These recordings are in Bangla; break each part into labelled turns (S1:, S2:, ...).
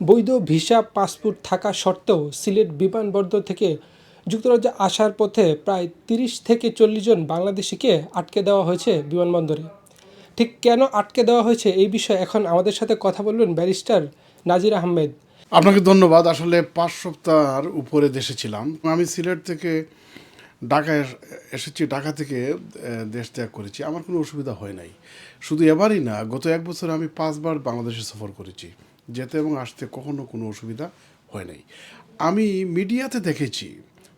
S1: বৈধ ভিসা, পাসপোর্ট থাকা সত্ত্বেও সিলেট বিমানবন্দর থেকে যুক্তরাজ্যে আসার পথে প্রায় তিরিশ থেকে চল্লিশ জন বাংলাদেশিকে আটকে দেওয়া হয়েছে বিমানবন্দরে। ঠিক কেন আটকে দেওয়া হয়েছে এই বিষয়ে এখন আমাদের সাথে কথা বলবেন ব্যারিস্টার নাজির আহমেদ।
S2: আপনাকে ধন্যবাদ, আসলে পাঁচ সপ্তাহের উপরে দেশে ছিলাম। আমি সিলেট থেকে ঢাকায় এসেছি, ঢাকা থেকে দেশ ত্যাগ করেছি। আমার কোনো অসুবিধা হয় নাই। শুধু এবারই না, গত এক বছরে আমি পাঁচবার বাংলাদেশে সফর করেছি। যেতে এবং আসতে কখনো কোনো অসুবিধা হয় নাই। আমি মিডিয়াতে দেখেছি,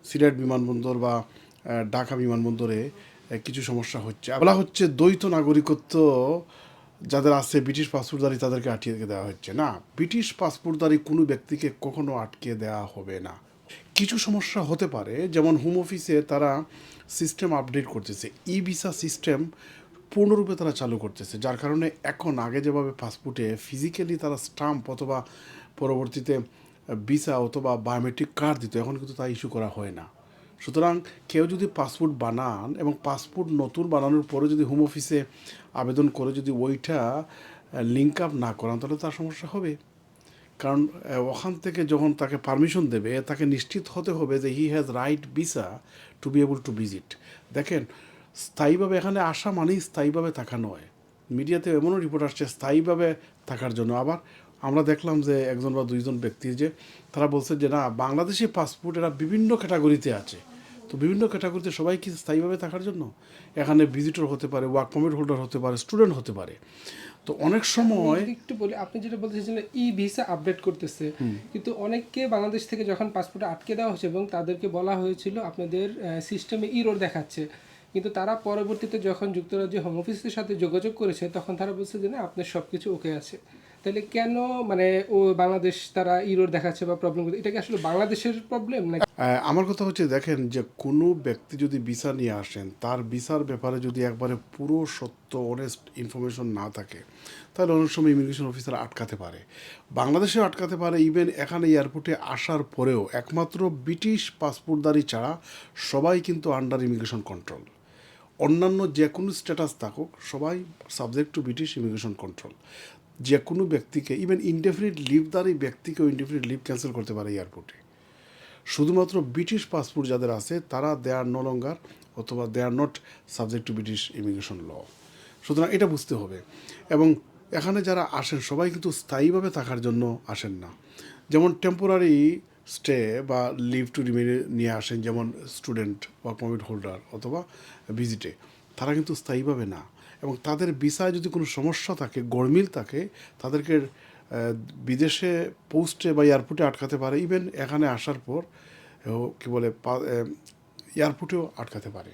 S2: সিলেট বিমানবন্দর বা ঢাকা বিমানবন্দরে কিছু সমস্যা হচ্ছে। বলা হচ্ছে দ্বৈত নাগরিকত্ব যাদের আছে, ব্রিটিশ পাসপোর্টধারী তাদেরকে আটকে দেওয়া হচ্ছে। না, ব্রিটিশ পাসপোর্টধারী কোনো ব্যক্তিকে কখনো আটকে দেওয়া হবে না। কিছু সমস্যা হতে পারে, যেমন হোম অফিসে তারা সিস্টেম আপডেট করতেছে। ই ভিসা সিস্টেম পূর্ণরূপে তারা চালু করতেছে, যার কারণে এখন আগে যেভাবে পাসপোর্টে ফিজিক্যালি তারা স্টাম্প অথবা পরবর্তীতে ভিসা অথবা বায়োমেট্রিক কার্ড দিত, এখন কিন্তু তা ইস্যু করা হয় না। সুতরাং কেউ যদি পাসপোর্ট বানান এবং পাসপোর্ট নতুন বানানোর পরে যদি হোম অফিসে আবেদন করে যদি ওইটা লিঙ্ক আপ না করান, তাহলে তার সমস্যা হবে। কারণ ওখান থেকে যখন তাকে পারমিশন দেবে, তাকে নিশ্চিত হতে হবে যে he has right visa to be able to visit দেখেন স্থায়ীভাবে এখানে আসা মানেই স্থায়ীভাবে থাকা নয়। মিডিয়াতে এমনও রিপোর্ট আসছে স্থায়ীভাবে থাকার জন্য। আবার আমরা দেখলাম যে একজন বা দুইজন ব্যক্তি যে তারা বলছে যে না বাংলাদেশি পাসপোর্ট এরা বিভিন্ন ক্যাটাগরিতে আছে। তো বিভিন্ন ক্যাটাগরিতে সবাই কি স্থায়ীভাবে থাকার জন্য? এখানে ভিজিটর হতে পারে ওয়ার্ক পারমিট হোল্ডার হতে পারে স্টুডেন্ট হতে পারে। তো অনেক সময়
S1: একটু বলি আপনি যেটা বলতেছেন ই ভিসা আপডেট করতেছে। কিন্তু অনেককে বাংলাদেশ থেকে যখন পাসপোর্টে আটকে দেওয়া হয়েছে এবং তাদেরকে বলা হয়েছিল আপনাদের সিস্টেমে ইরোর দেখাচ্ছে। কিন্তু তারা পরবর্তীতে যখন যুক্তরাজ্য হোম অফিসের সাথে যোগাযোগ করেছে, তখন তারা বলছে যে, না, আপনার সব কিছু ওকে আছে। তাহলে কেন মানে ও বাংলাদেশ তারা ইরোর দেখাচ্ছে বা প্রবলেম এটা কি আসলে বাংলাদেশের প্রবলেম না
S2: আমার কথা হচ্ছে, দেখেন যে, কোনো ব্যক্তি যদি ভিসা নিয়ে আসেন, তার ভিসার ব্যাপারে যদি একবারে পুরো সত্য অনেস্ট ইনফরমেশন না থাকে, তাহলে অনেক সময় ইমিগ্রেশন অফিসার আটকাতে পারে। বাংলাদেশেও আটকাতে পারে ইভেন এখানে এয়ারপোর্টে আসার পরেও, একমাত্র ব্রিটিশ পাসপোর্টধারী ছাড়া সবাই কিন্তু আন্ডার ইমিগ্রেশন কন্ট্রোল অন্যান্য যে কোনো স্ট্যাটাস থাকুক, সবাই subject to British immigration control যে কোনো ব্যক্তিকে ইভেন ইনডেফিনিট লিভদারী ব্যক্তিকেও ইনডেফিনিট লিভ ক্যান্সেল করতে পারে এয়ারপোর্টে শুধুমাত্র ব্রিটিশ পাসপোর্ট যাদের আছে, তারা দে আর নো লঙ্গার অথবা they are not subject to British immigration law সুতরাং এটা বুঝতে হবে। এবং এখানে যারা আসেন, সবাই কিন্তু স্থায়ীভাবে থাকার জন্য আসেন না। যেমন টেম্পোরারি স্টে বা লিভ টু রিমেনে নিয়ে আসেন যেমন স্টুডেন্ট বা পারমিট হোল্ডার অথবা ভিজিটে তারা কিন্তু স্থায়ীভাবে না। এবং তাদের ভিসায় যদি কোনো সমস্যা থাকে গরমিল থাকে, তাদেরকে বিদেশে পোস্টে বা এয়ারপোর্টে আটকাতে পারে। ইভেন এখানে আসার পর কি বলে এয়ারপোর্টেও আটকাতে পারে।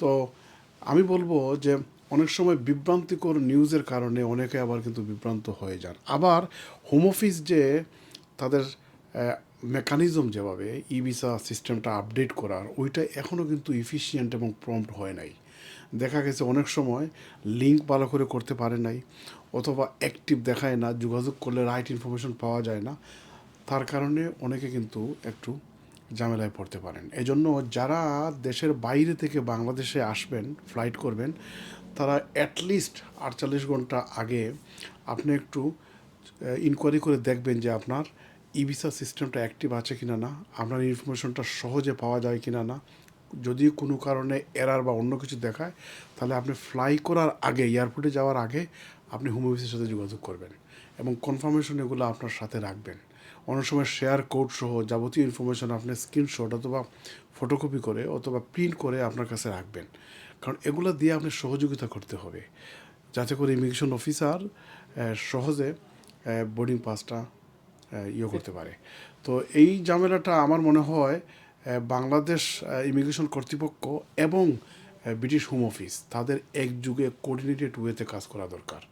S2: তো আমি বলব যে অনেক সময় বিভ্রান্তিকর নিউজের কারণে অনেকে আবার কিন্তু বিভ্রান্ত হয়ে যান। আবার হোম অফিস যে তাদের মেকানিজম যেভাবে ই ভিসা সিস্টেমটা আপডেট করার, ওইটা এখনও কিন্তু ইফিসিয়েন্ট এবং প্রম্পট হয় নাই। দেখা গেছে অনেক সময় লিঙ্ক ভালো করে করতে পারে নাই, অথবা অ্যাক্টিভ দেখায় না, যোগাযোগ করলে রাইট ইনফরমেশন পাওয়া যায় না। তার কারণে অনেকে কিন্তু একটু ঝামেলায় পড়তে পারেন। এজন্য যারা দেশের বাইরে থেকে বাংলাদেশে আসবেন ফ্লাইট করবেন, তারা অ্যাটলিস্ট আটচল্লিশ ঘণ্টা আগে আপনি একটু ইনকোয়ারি করে দেখবেন যে আপনার ই ভিসা সিস্টেমটা অ্যাক্টিভ আছে কিনা না আপনার ইনফরমেশনটা সহজে পাওয়া যায় কিনা না, যদি কোনো কারণে এরার বা অন্য কিছু দেখায়, তাহলে আপনি ফ্লাই করার আগে এয়ারপোর্টে যাওয়ার আগে আপনি হোম অফিসের সাথে যোগাযোগ করবেন এবং কনফার্মেশন এগুলো আপনার সাথে রাখবেন। অনেক সময় শেয়ার কোড সহ যাবতীয় ইনফরমেশন আপনি স্ক্রিনশট অথবা ফটোকপি করে অথবা প্রিন্ট করে আপনার কাছে রাখবেন। কারণ এগুলো দিয়ে আপনি সহযোগিতা করতে হবে। যাতে করে ইমিগ্রেশন অফিসার সহজে বোর্ডিং পাসটা ইয়ে করতে পারে। তো এই ঝামেলাটা আমার মনে হয় বাংলাদেশ ইমিগ্রেশন কর্তৃপক্ষ এবং ব্রিটিশ হোম অফিস তাদের একযুগে কোঅর্ডিনেটেড ওয়েতে কাজ করা দরকার।